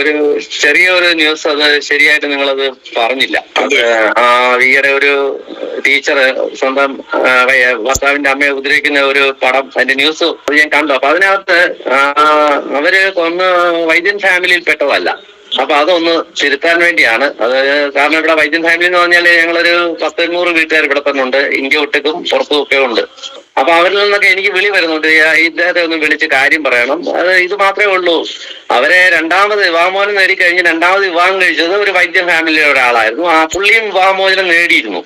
ഒരു ചെറിയ ഒരു ന്യൂസ് അത് ശരിയായിട്ട് നിങ്ങളത് പറഞ്ഞില്ല. ആ ഈയിടെ ഒരു ടീച്ചർ സ്വന്തം ഭർത്താവിന്റെ അമ്മയെ ഉപദ്രവിക്കുന്ന ഒരു പടം അതിന്റെ ന്യൂസ് ഞാൻ കണ്ടു. അപ്പൊ അതിനകത്ത് അവർ ഒന്ന് വൈദ്യൻ ഫാമിലിയിൽ പെട്ടതല്ല. അപ്പൊ അതൊന്ന് തിരുത്താൻ വേണ്ടിയാണ്. അത് കാരണം ഇവിടെ വൈദ്യൻ ഫാമിലി എന്ന് പറഞ്ഞാൽ ഞങ്ങളൊരു പത്തൊന്നൂറ് വീട്ടുകാർ ഇവിടെ തന്നെ ഉണ്ട്. ഇന്ത്യ ഒട്ടുക്കും പുറത്തും ഒക്കെ ഉണ്ട്. അപ്പൊ അവരിൽ നിന്നൊക്കെ എനിക്ക് വിളി വരുന്നുണ്ട്. ഇദ്ദേഹത്തെ ഒന്ന് വിളിച്ച് കാര്യം പറയണം. അത് ഇത് മാത്രമേ ഉള്ളൂ. അവരെ രണ്ടാമത് വിവാഹമോചനം നേടിക്കഴിഞ്ഞ് രണ്ടാമത് വിവാഹം കഴിച്ചത് ഒരു വൈദ്യൻ ഫാമിലിയിലെ ഒരാളായിരുന്നു. ആ പുള്ളിയും വിവാഹമോചനം നേടിയിരുന്നു.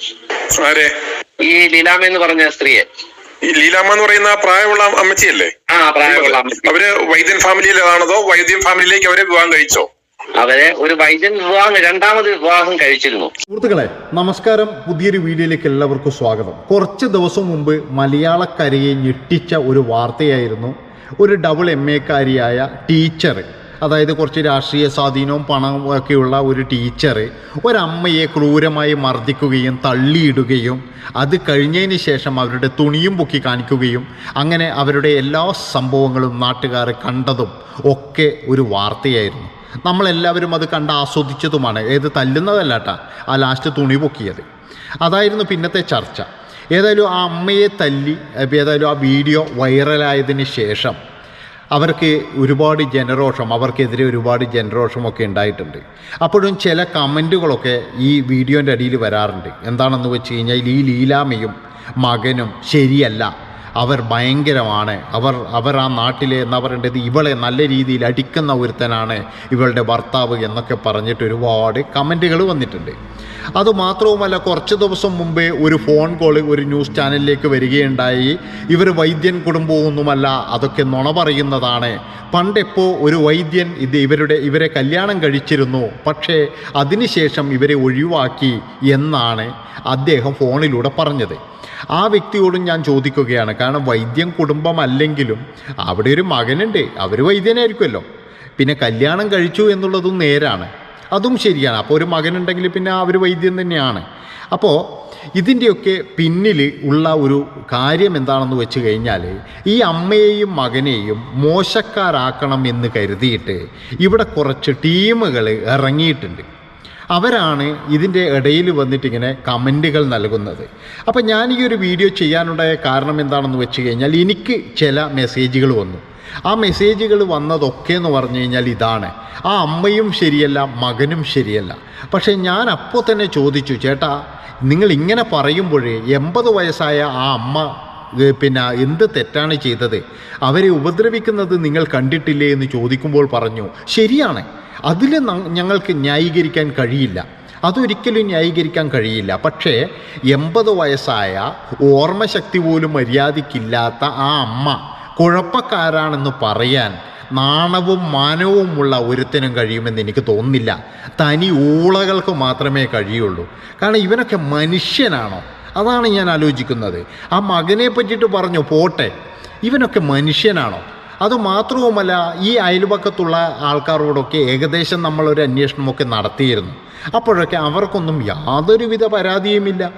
ഈ ലീലാമ എന്ന് പറഞ്ഞ സ്ത്രീയെ. ഈ ലീലാമ്മ എന്ന് പറയുന്ന പ്രായമുള്ള അമ്മച്ചിയല്ലേ? ആ പ്രായമുള്ള അമ്മ. അവർ വൈദ്യൻ ഫാമിലിയിലാണതോ വൈദ്യൻ ഫാമിലിയിലേക്ക് അവരെ വിവാഹം കഴിച്ചോ? അവരെ ഒരു വൈദ്യൻ വിവാഹം രണ്ടാമത് വിവാഹം കഴിച്ചിരുന്നു. സുഹൃത്തുക്കളെ നമസ്കാരം. പുതിയൊരു വീഡിയോയിലേക്ക് എല്ലാവർക്കും സ്വാഗതം. കുറച്ച് ദിവസം മുമ്പ് മലയാളക്കരയെ ഞെട്ടിച്ച ഒരു വാർത്തയായിരുന്നു. ഒരു ഡബിൾ എം എക്കാരിയായ ടീച്ചർ അതായത് കുറച്ച് രാഷ്ട്രീയ സ്വാധീനവും പണവും ഒക്കെയുള്ള ഒരു ടീച്ചർ ഒരമ്മയെ ക്രൂരമായി മർദ്ദിക്കുകയും തള്ളിയിടുകയും അത് കഴിഞ്ഞതിന് ശേഷം അവരുടെ തുണിയും പൊക്കി കാണിക്കുകയും അങ്ങനെ അവരുടെ എല്ലാ സംഭവങ്ങളും നാട്ടുകാർ കണ്ടതും ഒക്കെ ഒരു വാർത്തയായിരുന്നു. നമ്മളെല്ലാവരും അത് കണ്ട് ആസ്വദിച്ചതുമാണ്. ഏത് തല്ലുന്നതല്ലാട്ട. ആ ലാസ്റ്റ് തുണി പൊക്കിയത്. അതായിരുന്നു പിന്നത്തെ ചർച്ച. ഏതായാലും ആ അമ്മയെ തല്ലി ഏതായാലും ആ വീഡിയോ വൈറലായതിന് ശേഷം അവർക്ക് ഒരുപാട് ജനരോഷം അവർക്കെതിരെ ഒരുപാട് ജനരോഷമൊക്കെ ഉണ്ടായിട്ടുണ്ട്. അപ്പോഴും ചില കമന്റുകളൊക്കെ ഈ വീഡിയോന്റെ അടിയിൽ വരാറുണ്ട്. എന്താണെന്ന് വെച്ച് കഴിഞ്ഞാൽ ഈ ലീലാമയും മകനും ശരിയല്ല. അവർ ഭയങ്കരമാണ്. അവർ അവർ ആ നാട്ടിലെ എന്നാ പറയേണ്ടത് ഇവളെ നല്ല രീതിയിൽ അടിക്കുന്ന ഒരുത്തനാണ് ഇവളുടെ ഭർത്താവ് എന്നൊക്കെ പറഞ്ഞിട്ട് ഒരുപാട് കമന്റുകൾ വന്നിട്ടുണ്ട്. അതുമാത്രവുമല്ല കുറച്ച് ദിവസം മുമ്പേ ഒരു ഫോൺ കോൾ ഒരു ന്യൂസ് ചാനലിലേക്ക് വരികയുണ്ടായി. ഇവർ വൈദ്യൻ കുടുംബമൊന്നുമല്ല അതൊക്കെ നുണ പറയുന്നതാണ്. പണ്ടെപ്പോൾ ഒരു വൈദ്യൻ ഇത് ഇവരുടെ ഇവരെ കല്യാണം കഴിച്ചിരുന്നു. പക്ഷേ അതിനുശേഷം ഇവരെ ഒഴിവാക്കി എന്നാണ് അദ്ദേഹം ഫോണിലൂടെ പറഞ്ഞത്. ആ വ്യക്തിയോടും ഞാൻ ചോദിക്കുകയാണ് കാരണം വൈദ്യം കുടുംബമല്ലെങ്കിലും അവിടെ ഒരു മകനുണ്ട് അവർ വൈദ്യനായിരിക്കുമല്ലോ. പിന്നെ കല്യാണം കഴിച്ചു എന്നുള്ളതും നേരാണ്. അതും ശരിയാണ്. അപ്പോൾ ഒരു മകനുണ്ടെങ്കിൽ പിന്നെ അവർ വൈദ്യം തന്നെയാണ്. അപ്പോൾ ഇതിന്റെയൊക്കെ പിന്നിൽ ഉള്ള ഒരു കാര്യം എന്താണെന്ന് വെച്ച് കഴിഞ്ഞാൽ ഈ അമ്മയെയും മകനെയും മോശക്കാരാക്കണം എന്ന് കരുതിയിട്ട് ഇവിടെ കുറച്ച് ടീമുകൾ ഇറങ്ങിയിട്ടുണ്ട്. അവരാണ് ഇതിന്റെ ഇടയിൽ വന്നിട്ട് ഇങ്ങനെ കമന്റുകൾ നൽകുന്നത്. അപ്പോൾ ഞാൻ ഈ ഒരു വീഡിയോ ചെയ്യാനുണ്ടായ കാരണം എന്താണെന്ന് വെച്ച് കഴിഞ്ഞാൽ എനിക്ക് ചില മെസ്സേജുകൾ വന്നു. ആ മെസ്സേജുകൾ വന്നതൊക്കെ എന്ന് പറഞ്ഞു കഴിഞ്ഞാൽ ഇതാണ്. ആ അമ്മയും ശരിയല്ല മകനും ശരിയല്ല. പക്ഷേ ഞാൻ അപ്പോൾ തന്നെ ചോദിച്ചു ചേട്ടാ നിങ്ങൾ ഇങ്ങനെ പറയുമ്പോഴേ എൺപത് വയസ്സായ ആ അമ്മ പിന്നെ എന്ത് തെറ്റാണ് ചെയ്തത്? അവരെ ഉപദ്രവിക്കുന്നത് നിങ്ങൾ കണ്ടിട്ടില്ലേ എന്ന് ചോദിക്കുമ്പോൾ പറഞ്ഞു ശരിയാണ്. അതിൽ ഞങ്ങൾക്ക് ന്യായീകരിക്കാൻ കഴിയില്ല. അതൊരിക്കലും ന്യായീകരിക്കാൻ കഴിയില്ല. പക്ഷേ എൺപത് വയസ്സായ ഓർമ്മശക്തി പോലും മര്യാദയ്ക്കില്ലാത്ത ആ അമ്മ കുഴപ്പക്കാരാണെന്ന് പറയാൻ നാണവും മാനവുമുള്ള ഒരുത്തിനും കഴിയുമെന്ന് എനിക്ക് തോന്നുന്നില്ല. തനി ഊളകൾക്ക് മാത്രമേ കഴിയുള്ളൂ. കാരണം ഇവനൊക്കെ മനുഷ്യനാണോ? അതാണ് ഞാൻ ആലോചിക്കുന്നത്. ആ മകനെ പറ്റിയിട്ട് പറഞ്ഞു പോട്ടെ ഇവനൊക്കെ മനുഷ്യനാണോ? അതുമാത്രവുമല്ല ഈ അയൽപക്കത്തുള്ള ആൾക്കാരോടൊക്കെ ഏകദേശം നമ്മളൊരു അന്വേഷണമൊക്കെ നടത്തിയിരുന്നു. അപ്പോഴൊക്കെ അവർക്കൊന്നും യാതൊരുവിധ പരാതിയുമില്ല.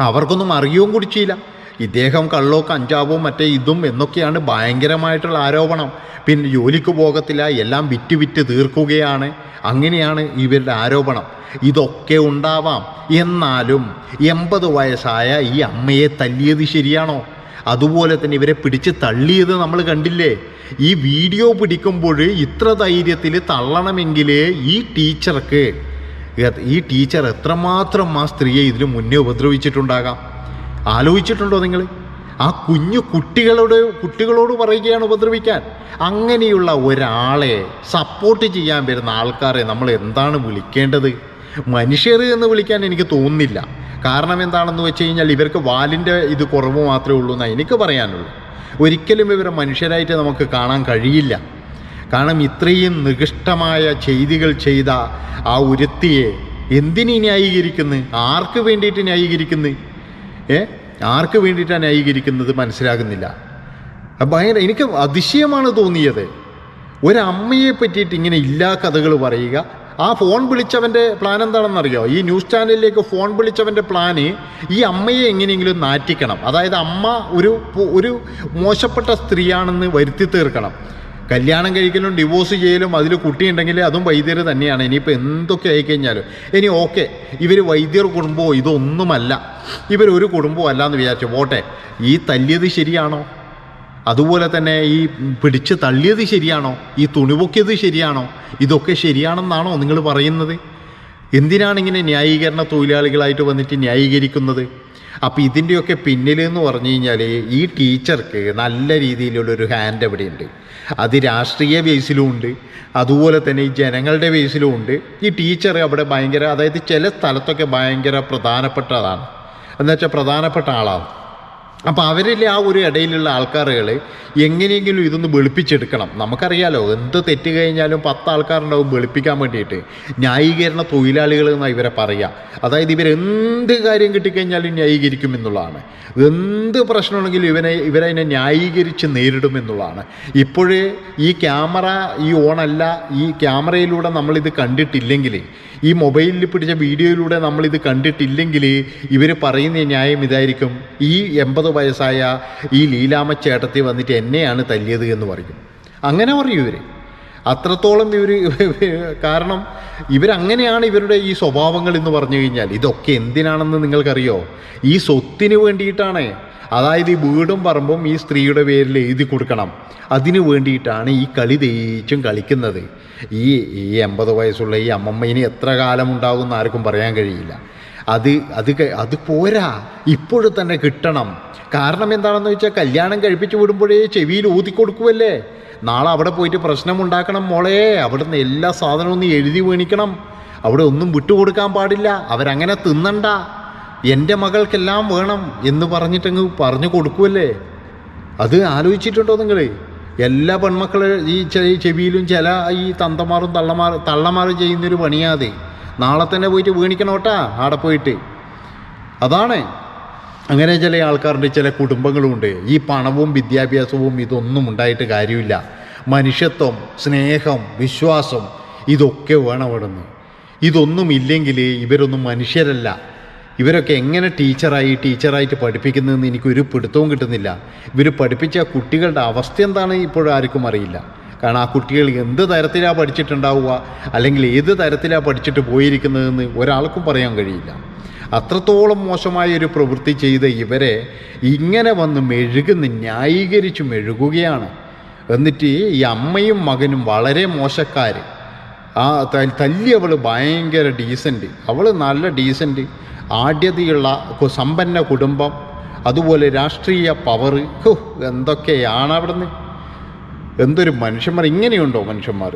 അവർക്കൊന്നും അറിയുകയും കുടിച്ചില്ല. ഇദ്ദേഹം കള്ളോ കഞ്ചാവോ മറ്റേ ഇതും എന്നൊക്കെയാണ് ഭയങ്കരമായിട്ടുള്ള ആരോപണം. പിന്നെ ജോലിക്ക് പോകത്തില്ല എല്ലാം വിറ്റ് വിറ്റ് തീർക്കുകയാണ്. അങ്ങനെയാണ് ഇവരുടെ ആരോപണം. ഇതൊക്കെ ഉണ്ടാവാം. എന്നാലും എൺപത് വയസ്സായ ഈ അമ്മയെ തല്ലിയത് ശരിയാണോ? അതുപോലെ തന്നെ ഇവരെ പിടിച്ച് തള്ളിയത് നമ്മൾ കണ്ടില്ലേ? ഈ വീഡിയോ പിടിക്കുമ്പോൾ ഇത്ര ധൈര്യത്തിൽ തള്ളണമെങ്കിൽ ഈ ടീച്ചർക്ക് ഈ ടീച്ചർ എത്രമാത്രം ആ സ്ത്രീയെ ഇതിനു മുന്നേ ഉപദ്രവിച്ചിട്ടുണ്ടാകാം? ആലോചിച്ചിട്ടുണ്ടോ നിങ്ങൾ? ആ കുഞ്ഞു കുട്ടികളുടെ കുട്ടികളോട് പറയുകയാണ് ഉപദ്രവിക്കാൻ. അങ്ങനെയുള്ള ഒരാളെ സപ്പോർട്ട് ചെയ്യാൻ വരുന്ന ആൾക്കാരെ നമ്മൾ എന്താണ് വിളിക്കേണ്ടത്? മനുഷ്യർ എന്ന് വിളിക്കാൻ എനിക്ക് തോന്നുന്നില്ല. കാരണം എന്താണെന്ന് വെച്ച് കഴിഞ്ഞാൽ ഇവർക്ക് വാലിന്റെ ഇത് കുറവ് മാത്രമേ ഉള്ളൂ എന്നാണ് എനിക്ക് പറയാനുള്ളൂ ഒരിക്കലും ഇവരെ മനുഷ്യരായിട്ട് നമുക്ക് കാണാൻ കഴിയില്ല. കാരണം ഇത്രയും നികൃഷ്ടമായ ചെയ്തികൾ ചെയ്ത ആ ഒരുത്തിയെ എന്തിനു ന്യായീകരിക്കുന്നു? ആർക്ക് വേണ്ടിയിട്ട് ന്യായീകരിക്കുന്നു? ഏ? ആർക്ക് വേണ്ടിയിട്ടാണ് ന്യായീകരിക്കുന്നത് മനസ്സിലാകുന്നില്ല. ഭയങ്കര എനിക്ക് അതിശയമാണ് തോന്നിയത്. ഒരമ്മയെ പറ്റിയിട്ട് ഇങ്ങനെ ഇല്ലാ കഥകൾ പറയുക. ആ ഫോൺ വിളിച്ചവന്റെ പ്ലാൻ എന്താണെന്നറിയോ? ഈ ന്യൂസ് ചാനലിലേക്ക് ഫോൺ വിളിച്ചവന്റെ പ്ലാന് ഈ അമ്മയെ എങ്ങനെയെങ്കിലും നാറ്റിക്കണം. അതായത് അമ്മ ഒരു ഒരു മോശപ്പെട്ട സ്ത്രീയാണെന്ന് വരുത്തി തീർക്കണം. കല്യാണം കഴിക്കലും ഡിവോഴ്സ് ചെയ്യലും അതിൽ കുട്ടിയുണ്ടെങ്കിൽ അതും വൈദ്യർ തന്നെയാണ്. ഇനിയിപ്പോൾ എന്തൊക്കെ ആയിക്കഴിഞ്ഞാലും. ഇനി ഓക്കെ ഇവർ വൈദ്യർ കുടുംബമോ ഇതൊന്നുമല്ല. ഇവരൊരു കുടുംബവും അല്ല എന്ന് വിചാരിച്ചു. പോട്ടെ ഈ തല്ലിയത് ശരിയാണോ? അതുപോലെ തന്നെ ഈ പിടിച്ച് തള്ളിയത് ശരിയാണോ? ഈ തുണിപൊക്കിയത് ശരിയാണോ? ഇതൊക്കെ ശരിയാണെന്നാണോ നിങ്ങൾ പറയുന്നത്? എന്തിനാണ് ഇങ്ങനെ ന്യായീകരണ തൊഴിലാളികളായിട്ട് വന്നിട്ട് ന്യായീകരിക്കുന്നത്? അപ്പോൾ ഇതിന്റെയൊക്കെ പിന്നിൽ എന്ന് പറഞ്ഞു കഴിഞ്ഞാൽ ഈ ടീച്ചർക്ക് നല്ല രീതിയിലുള്ളൊരു ഹാൻഡ് എവിടെയുണ്ട് അത് രാഷ്ട്രീയ ബേസിലും ഉണ്ട്. അതുപോലെ തന്നെ ഈ ജനങ്ങളുടെ ബേസിലും ഉണ്ട്. ഈ ടീച്ചർ അവിടെ ഭയങ്കര അതായത് ചില സ്ഥലത്തൊക്കെ ഭയങ്കര പ്രധാനപ്പെട്ടതാണ്. എന്നുവെച്ചാൽ പ്രധാനപ്പെട്ട ആളാണ്. അപ്പോൾ അവരിലെ ആ ഒരു ഇടയിലുള്ള ആൾക്കാരുകൾ എങ്ങനെയെങ്കിലും ഇതൊന്ന് വെളുപ്പിച്ചെടുക്കണം. നമുക്കറിയാലോ എന്ത് തെറ്റ് കഴിഞ്ഞാലും പത്ത് ആൾക്കാരുണ്ടാവും വെളുപ്പിക്കാൻ വേണ്ടിയിട്ട്. ന്യായീകരണ തൊഴിലാളികൾ എന്നാണ് ഇവരെ പറയുക അതായത് ഇവരെന്ത് കാര്യം കിട്ടിക്കഴിഞ്ഞാലും ന്യായീകരിക്കും എന്നുള്ളതാണ്. എന്ത് പ്രശ്നമുണ്ടെങ്കിലും ഇവനെ ഇവരതിനെ ന്യായീകരിച്ച് നേരിടും എന്നുള്ളതാണ്. ഇപ്പോഴേ ഈ ക്യാമറ ഈ ഓണല്ല ഈ ക്യാമറയിലൂടെ നമ്മളിത് കണ്ടിട്ടില്ലെങ്കിൽ ഈ മൊബൈലിൽ പിടിച്ച വീഡിയോയിലൂടെ നമ്മളിത് കണ്ടിട്ടില്ലെങ്കിൽ ഇവർ പറയുന്ന ന്യായം ഇതായിരിക്കും. ഈ എൺപത് വയസ്സായ ഈ ലീലാമ്മ ചേട്ടത്തി വന്നിട്ട് എന്നെയാണ് തല്ലിയത് എന്ന് പറയും. അങ്ങനെ പറയും ഇവർ അത്രത്തോളം ഇവർ കാരണം ഇവരങ്ങനെയാണ് ഇവരുടെ ഈ സ്വഭാവങ്ങൾ എന്ന് പറഞ്ഞു കഴിഞ്ഞാൽ ഇതൊക്കെ എന്തിനാണെന്ന് നിങ്ങൾക്കറിയോ? ഈ സ്വത്തിന് വേണ്ടിയിട്ടാണ്. അതായത് ഈ വീടും പറമ്പും ഈ സ്ത്രീയുടെ പേരിൽ എഴുതി കൊടുക്കണം. അതിനു വേണ്ടിയിട്ടാണ് ഈ കളി തേച്ചും കളിക്കുന്നത്. ഈ ഈ എൺപത് വയസ്സുള്ള ഈ അമ്മമ്മ ഇനി എത്ര കാലം ഉണ്ടാകുമെന്ന് ആർക്കും പറയാൻ കഴിയില്ല. അത് അത് അത് പോരാ. ഇപ്പോഴും തന്നെ കിട്ടണം. കാരണം എന്താണെന്ന് വെച്ചാൽ കല്യാണം കഴിപ്പിച്ച് വിടുമ്പോഴേ ചെവിയിൽ ഊതി കൊടുക്കുമല്ലേ നാളെ അവിടെ പോയിട്ട് പ്രശ്നം ഉണ്ടാക്കണം മോളെ. അവിടുന്ന് എല്ലാ സാധനവും ഒന്ന് എഴുതി മേണിക്കണം അവിടെ ഒന്നും വിട്ടുകൊടുക്കാൻ പാടില്ല. അവരങ്ങനെ തിന്നണ്ട. എന്റെ മകൾക്കെല്ലാം വേണം എന്ന് പറഞ്ഞിട്ടങ്ങ് പറഞ്ഞു കൊടുക്കുമല്ലേ അത് ആലോചിച്ചിട്ടുണ്ടോ നിങ്ങൾ എല്ലാ പെൺമക്കളും ഈ ചെവിയിലും ചില ഈ തന്തമാറും തള്ളമാർ തള്ളമാറും ചെയ്യുന്നൊരു പണിയാതെ നാളെ തന്നെ പോയിട്ട് വീണിക്കണോട്ടാ ആടെ പോയിട്ട്. അതാണ്. അങ്ങനെ ചില ആൾക്കാരുടെ ചില കുടുംബങ്ങളുമുണ്ട് ഈ പണവും വിദ്യാഭ്യാസവും ഇതൊന്നും ഉണ്ടായിട്ട് കാര്യമില്ല. മനുഷ്യത്വം സ്നേഹം വിശ്വാസം ഇതൊക്കെ വേണം അവിടുന്ന്. ഇതൊന്നും ഇല്ലെങ്കിൽ ഇവരൊന്നും മനുഷ്യരല്ല. ഇവരൊക്കെ എങ്ങനെ ടീച്ചറായി ടീച്ചറായിട്ട് പഠിപ്പിക്കുന്നതെന്ന് എനിക്കൊരു പിടുത്തവും കിട്ടുന്നില്ല. ഇവർ പഠിപ്പിച്ച കുട്ടികളുടെ അവസ്ഥ എന്താണ് ഇപ്പോഴും ആർക്കും അറിയില്ല. കാരണം ആ കുട്ടികൾ എന്ത് തരത്തിലാണ് പഠിച്ചിട്ടുണ്ടാവുക? അല്ലെങ്കിൽ ഏത് തരത്തിലാണ് പഠിച്ചിട്ട് പോയിരിക്കുന്നതെന്ന് ഒരാൾക്കും പറയാൻ കഴിയില്ല. അത്രത്തോളം മോശമായ ഒരു പ്രവൃത്തി ചെയ്ത ഇവരെ ഇങ്ങനെ വന്ന് മെഴുകുന്ന് ന്യായീകരിച്ച് മെഴുകുകയാണ്. എന്നിട്ട് ഈ അമ്മയും മകനും വളരെ മോശക്കാർ ആ തല്ലി അവൾ ഭയങ്കര ഡീസന്റ് അവൾ നല്ല ഡീസന്റ് ആഢ്യതയുള്ള സമ്പന്ന കുടുംബം. അതുപോലെ രാഷ്ട്രീയ പവർ എന്തൊക്കെയാണ് അവിടുന്ന്? എന്തൊരു മനുഷ്യന്മാർ ഇങ്ങനെയുണ്ടോ മനുഷ്യന്മാർ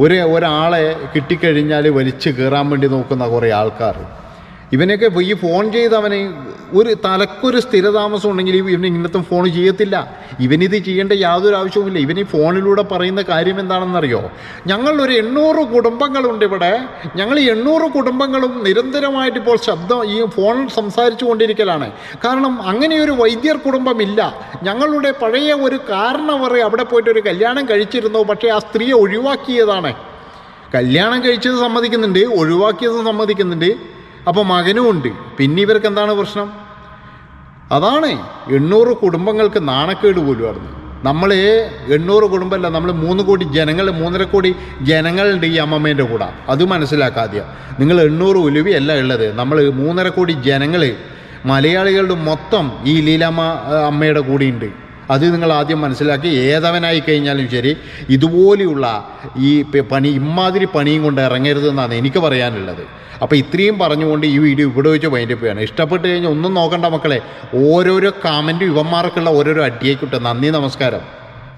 ഒരു ഒരാളെ കിട്ടിക്കഴിഞ്ഞാൽ വലിച്ചു കയറാൻ വേണ്ടി നോക്കുന്ന കുറേ ആൾക്കാർ ഇവനൊക്കെ ഈ ഫോൺ ചെയ്ത് അവന് ഒരു തലക്കൊരു സ്ഥിരതാമസം ഉണ്ടെങ്കിൽ ഇവൻ ഇന്നത്തെ ഫോൺ ചെയ്യത്തില്ല. ഇവനിത് ചെയ്യേണ്ട യാതൊരു ആവശ്യവുമില്ല. ഇവൻ ഈ ഫോണിലൂടെ പറയുന്ന കാര്യം എന്താണെന്നറിയോ? ഞങ്ങളൊരു എണ്ണൂറ് കുടുംബങ്ങളുണ്ട് ഇവിടെ. ഞങ്ങൾ ഈ എണ്ണൂറ് കുടുംബങ്ങളും നിരന്തരമായിട്ട് ഇപ്പോൾ ശബ്ദം ഈ ഫോൺ സംസാരിച്ചു കൊണ്ടിരിക്കലാണ്. കാരണം അങ്ങനെയൊരു വൈദ്യർ കുടുംബമില്ല. ഞങ്ങളുടെ പഴയ ഒരു കാരണവർ അവിടെ പോയിട്ട് ഒരു കല്യാണം കഴിച്ചിരുന്നു. പക്ഷേ ആ സ്ത്രീയെ ഒഴിവാക്കിയതാണ്. കല്യാണം കഴിച്ചത് സമ്മതിക്കുന്നുണ്ട് ഒഴിവാക്കിയത് സമ്മതിക്കുന്നുണ്ട്. അപ്പോൾ മകനും ഉണ്ട് പിന്നെ ഇവർക്ക് എന്താണ് പ്രശ്നം? അതാണ് എണ്ണൂറ് കുടുംബങ്ങൾക്ക് നാണക്കേട് പോലും ആയിരുന്നു. നമ്മൾ എണ്ണൂറ് കുടുംബമല്ല നമ്മൾ മൂന്ന് കോടി ജനങ്ങൾ മൂന്നര കോടി ജനങ്ങളുണ്ട് ഈ അമ്മമ്മേന്റെ കൂടെ. അത് മനസ്സിലാക്കാതെ നിങ്ങൾ എണ്ണൂറ് ഉലുവി അല്ല ഉള്ളത്. നമ്മൾ മൂന്നര കോടി ജനങ്ങൾ മലയാളികളുടെ മൊത്തം ഈ ലീലാമ്മ അമ്മയുടെ കൂടെയുണ്ട്. അത് നിങ്ങൾ ആദ്യം മനസ്സിലാക്കി ഏതവനായി കഴിഞ്ഞാലും ശരി ഇതുപോലെയുള്ള ഈ പണി ഇമാതിരി പണിയും കൊണ്ട് ഇറങ്ങരുതെന്നാണ് എനിക്ക് പറയാനുള്ളത്. അപ്പോൾ ഇത്രയും പറഞ്ഞുകൊണ്ട് ഈ വീഡിയോ ഇവിടെ വെച്ച് വൈൻഡപ്പ് ചെയ്യണം. ഇഷ്ടപ്പെട്ട് കഴിഞ്ഞാൽ ഒന്നും നോക്കണ്ട മക്കളെ ഓരോരോ കാമന്റും ഇവന്മാർക്കുള്ള ഓരോരോ അടിയേക്കിട്ട് നന്ദി നമസ്കാരം.